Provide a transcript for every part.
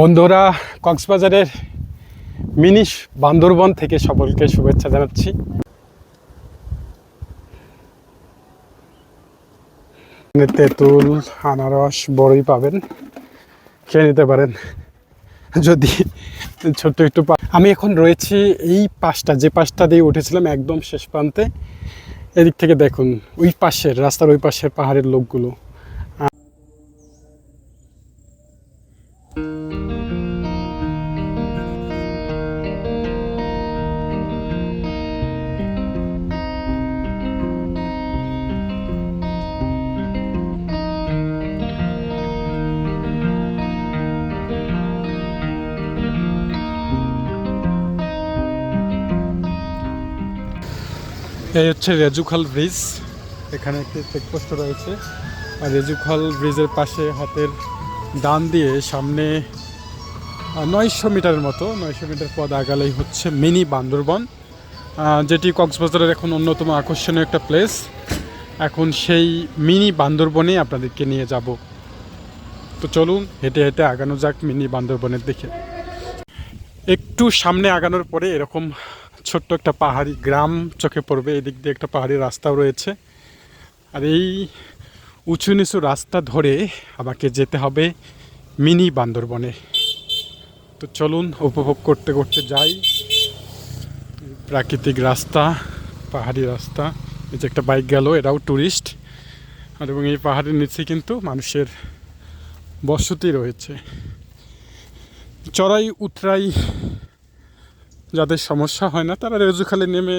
বন্ধুরা, কক্সবাজারের মিনি বান্দরবন থেকে সকলকে শুভেচ্ছা জানাচ্ছি। তেঁতুল, আনারস, বড়ই পাবেন। খেয়ে নিতে পারেন। যদি ছোট্ট একটু আমি এখন রয়েছি এই পাশটা, যে পাশটা দিয়ে উঠেছিলাম একদম শেষ প্রান্তে। এদিক থেকে দেখুন, ওই পাশের, রাস্তার ওই পাশের পাহাড়ের লোকগুলো। এই হচ্ছে রেজুখাল ব্রিজ। এখানে একটি চেকপোস্ট রয়েছে। আর রেজুখাল ব্রিজের পাশে হাতের ডান দিয়ে সামনে নয়শো মিটারের মতো, নয়শো মিটার পদ আগালেই হচ্ছে মিনি বান্দরবন। যেটি কক্সবাজারের এখন অন্যতম আকর্ষণীয় একটা প্লেস এখন সেই মিনি বান্দরবনে আপনাদেরকে নিয়ে যাব। তো চলুন, হেঁটে হেঁটে আগানো যাক মিনি বান্দরবনের দিকে। একটু সামনে আগানোর পরে এরকম ছোট্ট একটা পাহাড়ি গ্রাম চোখে পড়বে, এদিক দিয়ে একটা পাহাড়ি রাস্তাও রয়েছে। আর এই উঁচু নিচু রাস্তা ধরে আমাকে যেতে হবে মিনি বান্দরবনে। তো চলুন, উপভোগ করতে করতে যাই। প্রাকৃতিক রাস্তা, পাহাড়ি রাস্তা, এই যে একটা বাইক গেল, এরাও ট্যুরিস্ট আর এবং এই পাহাড়ের নিচে কিন্তু মানুষের বসতি রয়েছে। চড়াই, উতরাই যাদের সমস্যা হয় না, তারা রেজুখালে নেমে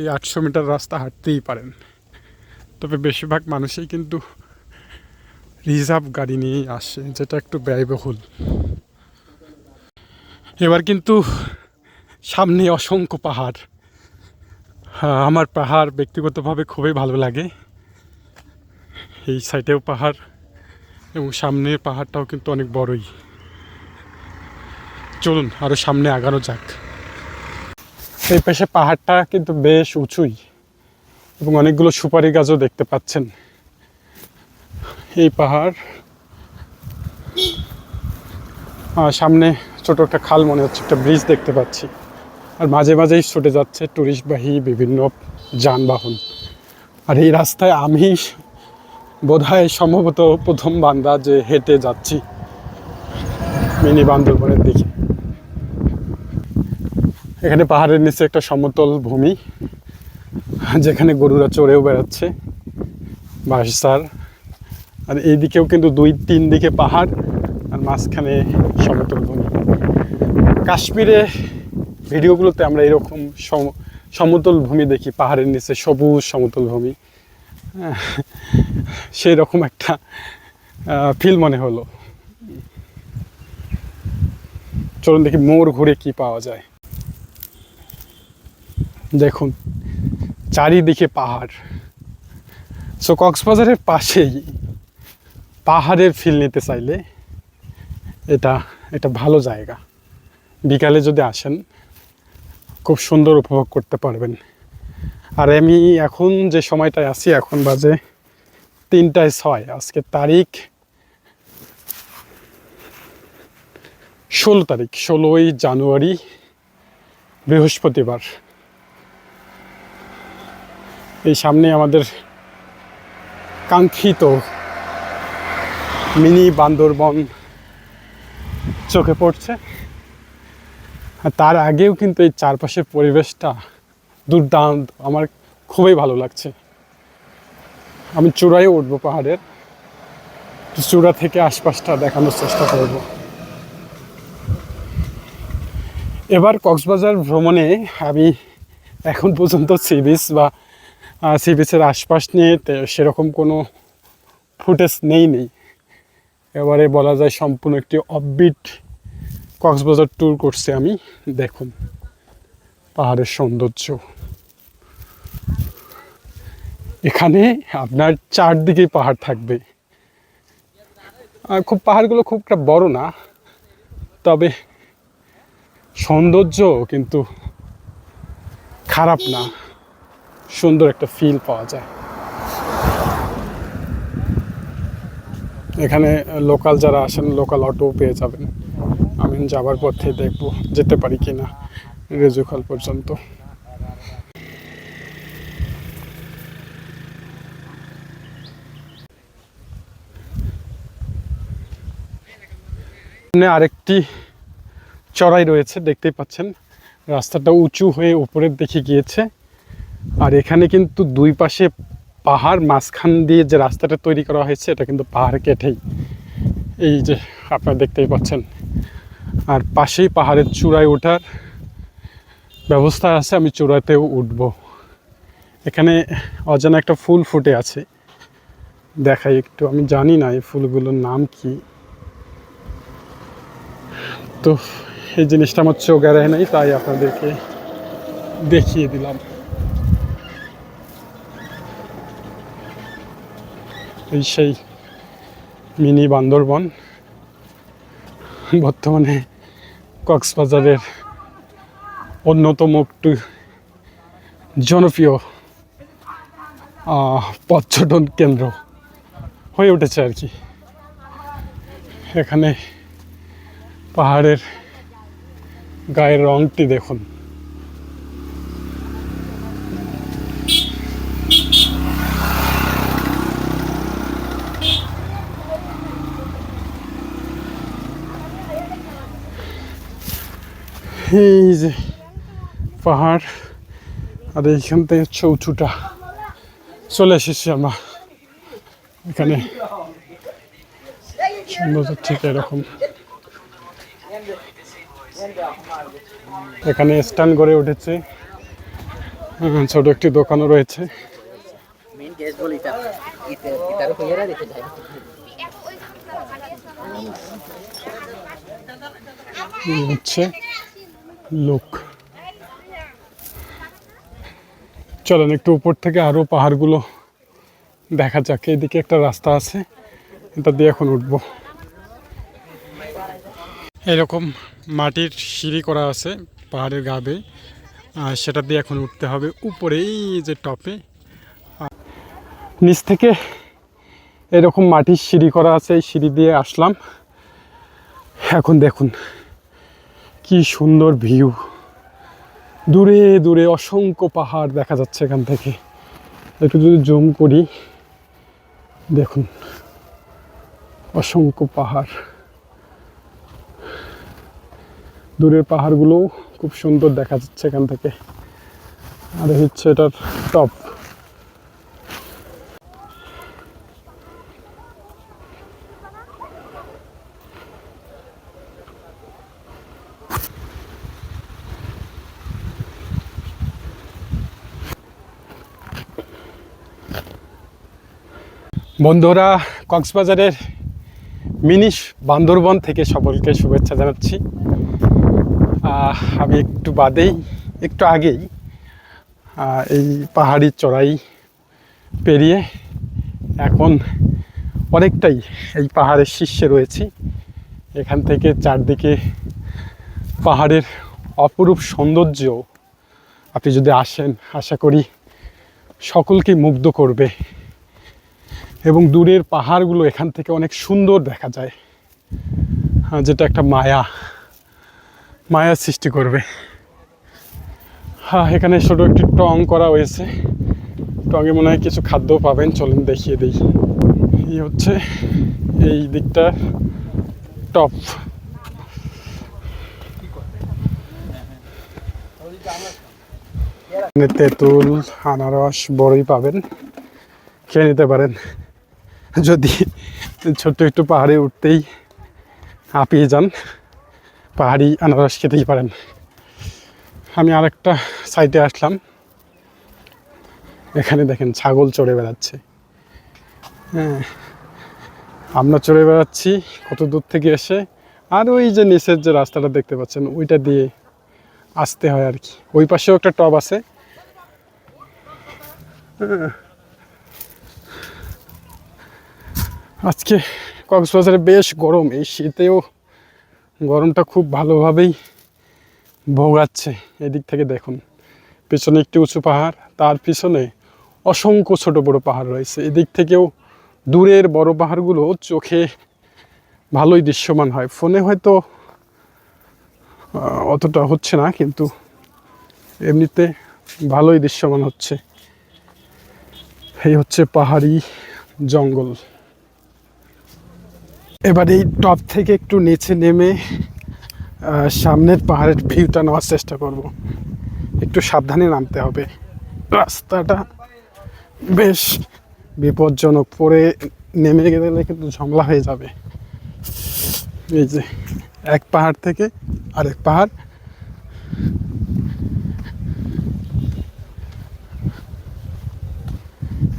এই আটশো মিটার রাস্তা হাঁটতেই পারেন। তবে বেশিরভাগ মানুষই কিন্তু রিজার্ভ গাড়ি নিয়েই আসে, যেটা একটু ব্যয়বহুল। এবার কিন্তু সামনে অসংখ্য পাহাড়। আমার পাহাড় ব্যক্তিগতভাবে খুবই ভালো লাগে। এই সাইডেও পাহাড় এবং সামনের পাহাড়টাও কিন্তু অনেক বড়ই। চলুন আরও সামনে আগানো যাক। এই পাশে পাহাড়টা কিন্তু বেশ উঁচুই এবং অনেকগুলো সুপারি গাছও দেখতে পাচ্ছেন। এই পাহাড়, আর সামনে ছোট একটা খাল মনে হচ্ছে, একটা ব্রিজ দেখতে পাচ্ছি। আর মাঝে মাঝেই ছুটে যাচ্ছে টুরিস্টবাহী বিভিন্ন যানবাহন। আর এই রাস্তায় আমি বোধহয় সম্ভবত প্রথম বান্দা যে হেঁটে যাচ্ছি, মিনি বান্দরবনের দিকে। এখানে পাহাড়ের নিচে একটা সমতল ভূমি, যেখানে গরুরা চড়েও বেড়াচ্ছে, বাঁশঝাড়। আর এইদিকেও কিন্তু দুই তিন দিকে পাহাড়, আর মাঝখানে সমতল ভূমি। কাশ্মীরে ভিডিওগুলোতে আমরা এরকম সমতল ভূমি দেখি, পাহাড়ের নিচে সবুজ সমতল ভূমি। সেই রকম একটা ফিল মনে হলো। চলুন দেখি মোর ঘুরে কি পাওয়া যায়। দেখুন, চারিদিকে পাহাড়। সো কক্সবাজারের পাশেই পাহাড়ের ফিল নিতে চাইলে এটা এটা ভালো জায়গা। বিকালে যদি আসেন, খুব সুন্দর উপভোগ করতে পারবেন। আর আমি এখন যে সময়টায় আছি, এখন বাজে তিনটায় ছয়। আজকে তারিখ ষোলো তারিখ, ষোলোই জানুয়ারি, বৃহস্পতিবার। এই সামনে আমাদের কাঙ্ক্ষিত মিনি বান্দরবন চোখে পড়ছে। আর তার আগেও কিন্তু এই চারপাশের পরিবেশটা দুর্দান্ত। আমার খুবই ভালো লাগছে। আমি চূড়ায় উঠবো পাহাড়ের। চূড়া থেকে আশপাশটা দেখানোর চেষ্টা করব। এবার কক্সবাজার ভ্রমণে আমি এখন পর্যন্ত সি বা সি বিচের আশপাশ নিয়ে সেরকম কোনো ফুটেজ নেই নেই। এবারে বলা যায় সম্পূর্ণ একটি অফবিট কক্সবাজার ট্যুর করছি আমি। দেখুন, পাহাড়ের সৌন্দর্য। এখানে আপনার চারদিকেই পাহাড় থাকবে। খুব পাহাড়গুলো খুব একটা বড় না, তবে সৌন্দর্য কিন্তু খারাপ না। সুন্দর একটা ফিল পাওয়া যায়। এখানে লোকাল যারা আসেন লোকাল অটো পেয়ে যাবেন। আমি যাবার পথে দেখব, যেতে পারি কি না রেজুখাল পর্যন্ত। আরেকটি চড়াই রয়েছে, দেখতেই পাচ্ছেন। রাস্তাটা উঁচু হয়ে উপরের দিকে গিয়েছে। আর এখানে কিন্তু দুই পাশে পাহাড়, মাঝখান দিয়ে যে রাস্তাটা তৈরি করা হয়েছে, এটা কিন্তু পাহাড় কেটেই। এই যে আপনারা দেখতেই পাচ্ছেন। আর পাশেই পাহাড়ের চূড়ায় ওঠার ব্যবস্থা আছে, আমি চূড়াতেও উঠব। এখানে অজানা একটা ফুল ফুটে আছে। দেখাই একটু, আমি জানি না এই ফুলগুলোর নাম কি। তো এই জিনিসটা আমার চোখ এড়ায় নাই, তাই আপনাদেরকে দেখিয়ে দিলাম। এই সেই মিনি বান্দরবন। বর্তমানে কক্সবাজারের অন্যতম একটু জনপ্রিয় পর্যটন কেন্দ্র হয়ে উঠেছে আর কি। এখানে পাহাড়ের গায়ের রংটি দেখুন। এই যে পাহাড় আর এইখান থেকে হচ্ছে উঁচুটা চলে এসেছি আমরা। এখানে সৌন্দর্য ঠিক এরকম। এখানে স্ট্যান্ড গড়ে উঠেছে। ছোট একটি দোকানও রয়েছে। হচ্ছে লোক। চলেন একটু উপর থেকে আরও পাহাড়গুলো দেখা যাক। এদিকে একটা রাস্তা আছে, এটা দিয়ে এখন উঠবো। এরকম মাটির সিঁড়ি করা আছে পাহাড়ের গাবে সেটা দিয়ে এখন উঠতে হবে উপরে এই যে টপে। নিচ থেকে এরকম মাটির সিঁড়ি করা আছে, এই সিঁড়ি দিয়ে আসলাম। এখন দেখুন কি সুন্দর ভিউ। দূরে দূরে অসংখ্য পাহাড় দেখা যাচ্ছে এখান থেকে। একটু যদি জুম করি, দেখুন, অসংখ্য পাহাড়। দূরের পাহাড়গুলোও খুব সুন্দর দেখা যাচ্ছে এখান থেকে। আর হচ্ছে এটার টপ বন্ধুরা, কক্সবাজারের মিনি বান্দরবন থেকে সকলকে শুভেচ্ছা জানাচ্ছি। আমি একটু বাদেই, একটু আগেই এই পাহাড়ি চড়াই পেরিয়ে এখন অনেকটাই এই পাহাড়ের শীর্ষে রয়েছি। এখান থেকে চারদিকে পাহাড়ের অপরূপ সৌন্দর্য আপনি যদি আসেন, আশা করি সকলকে মুগ্ধ করবে। এবং দূরের পাহাড়গুলো এখান থেকে অনেক সুন্দর দেখা যায়। আহ, যেটা একটা মায়া। মায়া সৃষ্টি করবে। হ্যাঁ এখানে ছোটো একটি টং করা হয়েছে। টঙে মনে হয় কিছু খাদ্য পাবেন। চলেন দেখিয়ে দিই। এই হচ্ছে এই দিকটা টপ। তেঁতুল আনারস বড়ই পাবেন। খেয়ে নিতে পারেন। যদি ছোট্ট একটু পাহাড়ে উঠতেই হাঁপিয়ে যান, পাহাড়ি আনারস খেতেই পারেন। আমি আরেকটা সাইডে আসলাম। এখানে দেখেন ছাগল চড়ে বেড়াচ্ছে। হ্যাঁ আমরা চড়ে বেড়াচ্ছি কত দূর থেকে এসে, আর ওই যে নিচের যে রাস্তাটা দেখতে পাচ্ছেন, ওইটা দিয়ে আসতে হয় আর কি। ওই পাশেও একটা টব আছে। হ্যাঁ। আজকে কক্সবাজারে বেশ গরম, এই শীতেও গরমটা খুব ভালোভাবেই ভোগাচ্ছে। এদিক থেকে দেখুন, পেছনে একটি উঁচু পাহাড়, তার পিছনে অসংখ্য ছোট বড় পাহাড় রয়েছে। এদিক থেকেও দূরের বড় পাহাড়গুলো চোখে ভালোই দৃশ্যমান হয়। ফোনে হয়তো অতটা হচ্ছে না, কিন্তু এমনিতে ভালোই দৃশ্যমান হচ্ছে। এই হচ্ছে পাহাড়ি জঙ্গল। এবার এই টপ থেকে একটু নিচে নেমে সামনের পাহাড়ের ভিউটা নেওয়ার চেষ্টা করব। একটু সাবধানে নামতে হবে। রাস্তাটা বেশ বিপজ্জনক। পরে নেমে গেলে কিন্তু ঝামেলা হয়ে যাবে। এই যে, এক পাহাড় থেকে আরেক পাহাড়।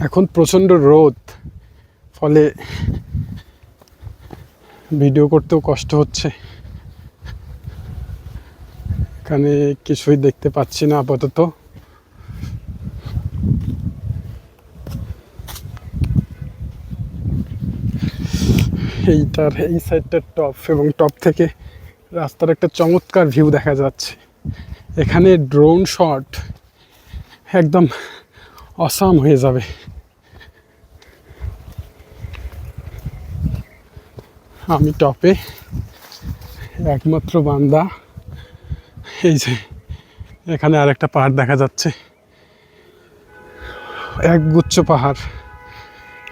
এখন প্রচণ্ড রোদ। ফলে ভিডিও করতেও কষ্ট হচ্ছে। এখানে কিছুই দেখতে পাচ্ছি না আপাতত। এইটার, এই সাইডটার টপ এবং টপ থেকে রাস্তার একটা চমৎকার ভিউ দেখা যাচ্ছে। এখানে ড্রোন শট একদম অসাম হয়ে যাবে। আমি টপে একমাত্র বান্দা। এই যে, এখানে আরেকটা পাহাড় দেখা যাচ্ছে। এক গুচ্ছ পাহাড়,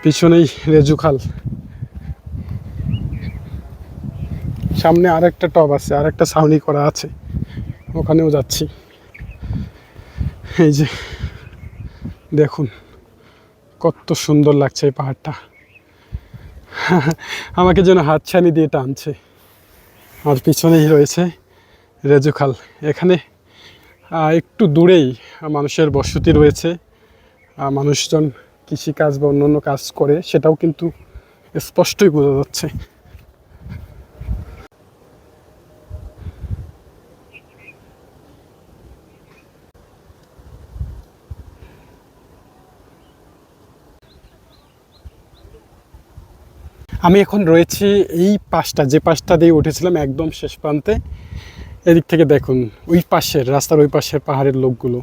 পিছনেই রেজুখাল সামনে আরেকটা টপ আছে, আরেকটা ছাউনি করা আছে, ওখানেও যাচ্ছি। এই যে, দেখুন, কত সুন্দর লাগছে এই পাহাড়টা। আমাকে যেন হাতছানি দিয়ে টানছে। আর পিছনেই রয়েছে রেজুখাল। এখানে একটু দূরেই মানুষের বসতি রয়েছে। মানুষজন কৃষিকাজ বা অন্য কাজ করে, সেটাও কিন্তু স্পষ্টই বোঝা যাচ্ছে। আমি এখন রয়েছি এই পাশটা, যে পাশটা দিয়ে উঠেছিলাম একদম শেষ প্রান্তে। এদিক থেকে দেখুন, ওই পাশের, রাস্তার ওই পাশের পাহাড়ের লোকগুলো।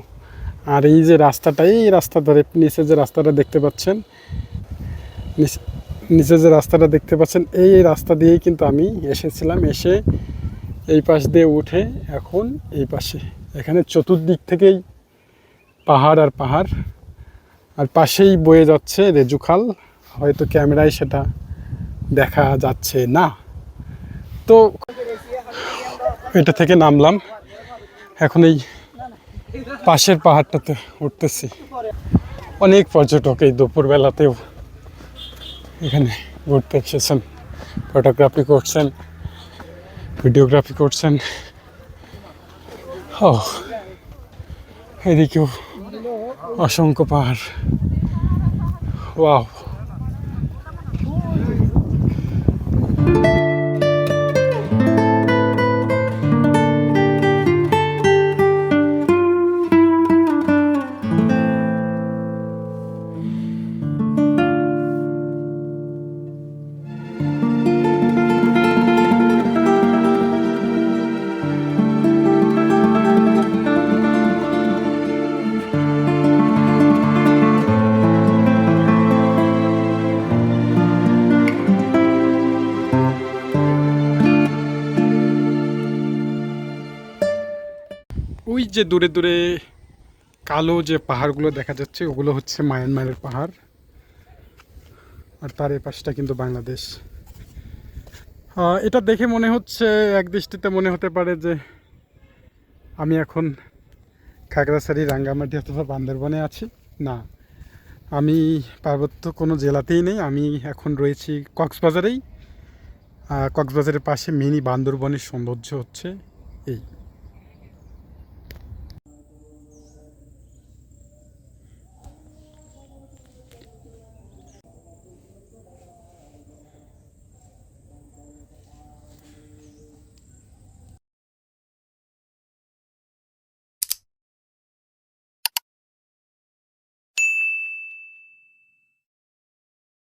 আর এই যে রাস্তাটা, এই রাস্তা ধরে নিচে যে রাস্তাটা দেখতে পাচ্ছেন, নিচে যে রাস্তাটা দেখতে পাচ্ছেন, এই রাস্তা দিয়েই কিন্তু আমি এসেছিলাম এসে এই পাশ দিয়ে উঠে এখন এই পাশে। এখানে চতুর্দিক থেকেই পাহাড় আর পাহাড়। আর পাশেই বয়ে যাচ্ছে রেজুখাল। হয়তো ক্যামেরায় সেটা দেখা যাচ্ছে না। তো এটা থেকে নামলাম। এখন এই পাশের পাহাড়টাতে উঠতেছি। অনেক পর্যটক এই দুপুরবেলাতেও এখানে ঘুরতে এসেছেন। ফটোগ্রাফি করছেন, ভিডিওগ্রাফি করছেন। ও, এদিকেও অসংখ্য পাহাড়। ওয়াও। ওই যে দূরে দূরে কালো যে পাহাড়গুলো দেখা যাচ্ছে, ওগুলো হচ্ছে মায়ানমারের পাহাড়। আর তার এই পাশটা কিন্তু বাংলাদেশ। এটা দেখে মনে হচ্ছে, এক দৃষ্টিতে মনে হতে পারে যে আমি এখন খাগড়াছড়ি, রাঙ্গামাটি অথবা বান্দরবনে আছি। না, আমি পার্বত্য কোনো জেলাতেই নেই। আমি এখন রয়েছি কক্সবাজারেই। কক্সবাজারের পাশে মিনি বান্দরবনের সৌন্দর্য হচ্ছে এই।